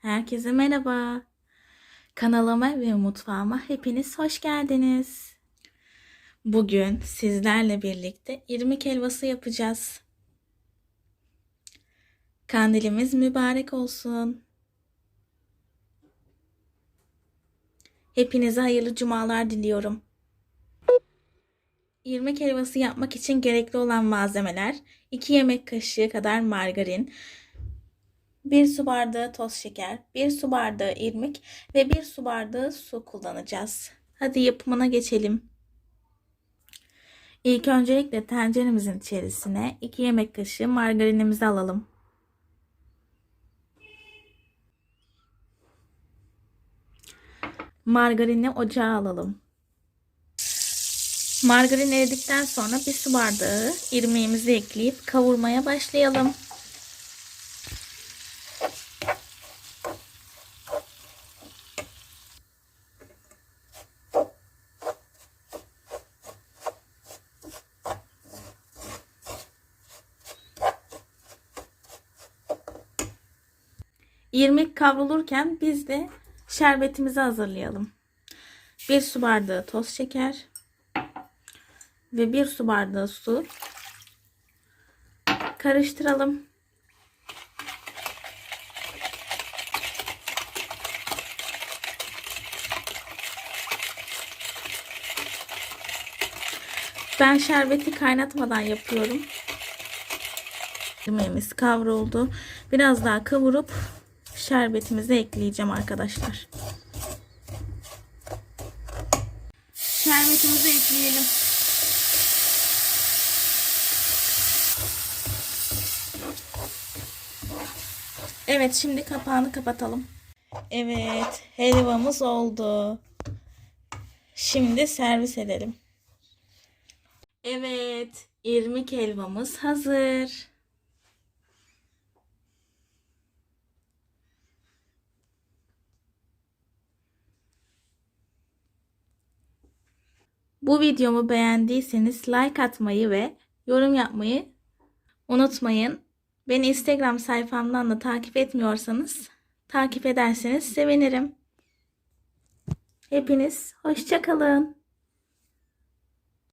Herkese merhaba. Kanalıma ve mutfağıma hepiniz hoş geldiniz. Bugün sizlerle birlikte irmik helvası yapacağız. Kandilimiz mübarek olsun. Hepinize hayırlı cumalar diliyorum. İrmik helvası yapmak için gerekli olan malzemeler 2 yemek kaşığı kadar margarin, 1 su bardağı toz şeker, 1 su bardağı irmik ve 1 su bardağı su kullanacağız. Hadi yapımına geçelim. İlk öncelikle tenceremizin içerisine 2 yemek kaşığı margarinimizi alalım. Margarini ocağa alalım. Margarin eridikten sonra bir su bardağı irmiğimizi ekleyip kavurmaya başlayalım. İrmik kavrulurken biz de şerbetimizi hazırlayalım. Bir su bardağı toz şeker ve bir su bardağı su karıştıralım. Ben şerbeti kaynatmadan yapıyorum. Yemeğimiz kavruldu. Biraz daha kavurup şerbetimizi ekleyeceğim arkadaşlar. Şerbetimizi ekleyelim. Evet şimdi kapağını kapatalım. Evet helvamız oldu. Şimdi servis edelim. Evet irmik helvamız hazır. Bu videomu beğendiyseniz like atmayı ve yorum yapmayı unutmayın. Beni Instagram sayfamdan da takip etmiyorsanız takip ederseniz sevinirim. Hepiniz hoşçakalın.